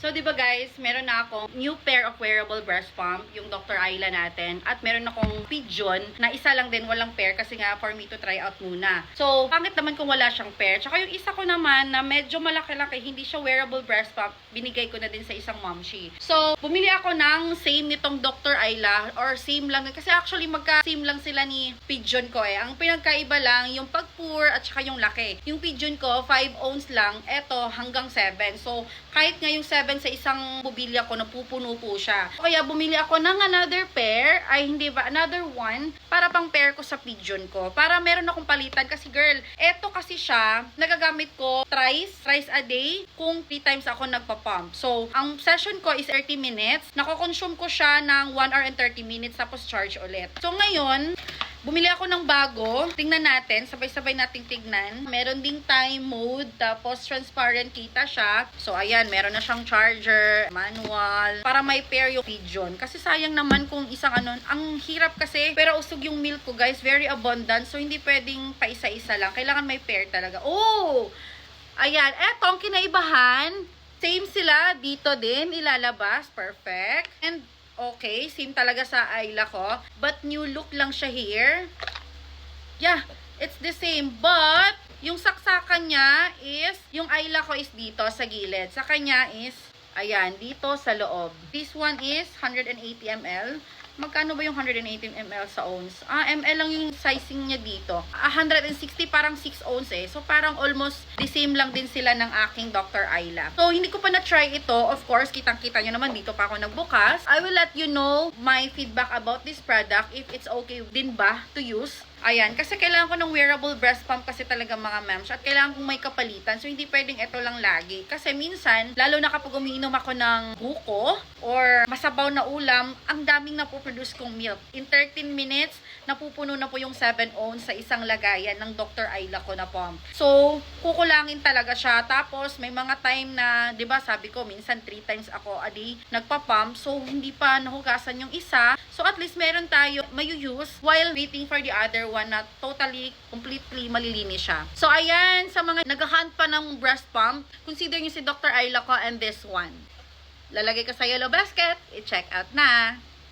So, di ba guys, meron na akong new pair of wearable breast pump, yung Dr. Ayla natin. At meron akong pigeon na isa lang din, walang pair kasi nga for me to try out muna. So, pangit naman kung wala siyang pair. Tsaka yung isa ko naman na medyo malaki-laki, hindi siya wearable breast pump, binigay ko na din sa isang momshi. So, bumili ako ng same nitong Dr. Ayla or same lang. Kasi actually, magka-same lang sila ni pigeon ko eh. Ang pinagkaiba lang, yung pag-pour at saka yung laki. Yung pigeon ko, 5 ounce lang. Eto, hanggang 7. So, kahit nga yung 7 sa isang bubilya ko, napupuno po siya. Kaya bumili ako ng another pair, ay hindi ba, another one, para pang pair ko sa pigeon ko. Para meron akong palitan. Kasi girl, eto kasi siya, nagagamit ko thrice, thrice a day, kung 3 times ako nagpa-pump. So, ang session ko is 30 minutes. Nako-consume ko siya ng 1 hour and 30 minutes, tapos charge ulit. So, ngayon, Bumili ako ng bago. Tingnan natin. Sabay-sabay nating tignan. Meron ding time mode. Tapos transparent kita siya. So, ayan. Meron na siyang charger, manual. Para may pair yung pigeon. Kasi sayang naman kung isang ano. Ang hirap kasi. Pero usog yung milk ko, guys. Very abundant. So, hindi pwedeng pa isa-isa lang. Kailangan may pair talaga. Oh! Ayan. Eto, ang kinaibahan. Same sila. Dito din. Ilalabas. Perfect. And okay, same talaga sa Ayla ko. But new look lang siya here. Yeah, it's the same. But, yung saksakan niya is, yung Ayla ko is dito sa gilid. Sa kanya is, ayan, dito sa loob. This one is 180 ml. Magkano ba yung 180 ml sa ounce? Ah, ml lang yung sizing niya dito. Ah, 160 parang 6 ounce eh. So, parang almost the same lang din sila ng aking Dr. Ayla. So, hindi ko pa na-try ito. Of course, kitang-kita nyo naman dito pa ako nagbukas. I will let you know my feedback about this product if it's okay din ba to use. Ayan, kasi kailangan ko ng wearable breast pump kasi talaga mga ma'ams at kailangan kong may kapalitan. So, hindi pwedeng ito lang lagi. Kasi minsan, lalo na kapag umiinom ako ng buko or masabaw na ulam, ang daming napoproduce kong milk. In 13 minutes, napupuno na po yung 7 ounce sa isang lagayan ng Dr. Ayla ko na pump. So, kukulangin talaga siya. Tapos, may mga time na, di ba sabi ko, minsan 3 times ako a day nagpa-pump. So, hindi pa nahugasan yung isa. So, at least meron tayo mayu-use while waiting for the other one na totally, completely malilinis siya. So, ayan, sa mga naghahunt pa ng breast pump, consider nyo si Dr. Ayla ko and this one. Lalagay ko sa yellow basket. I-check out na.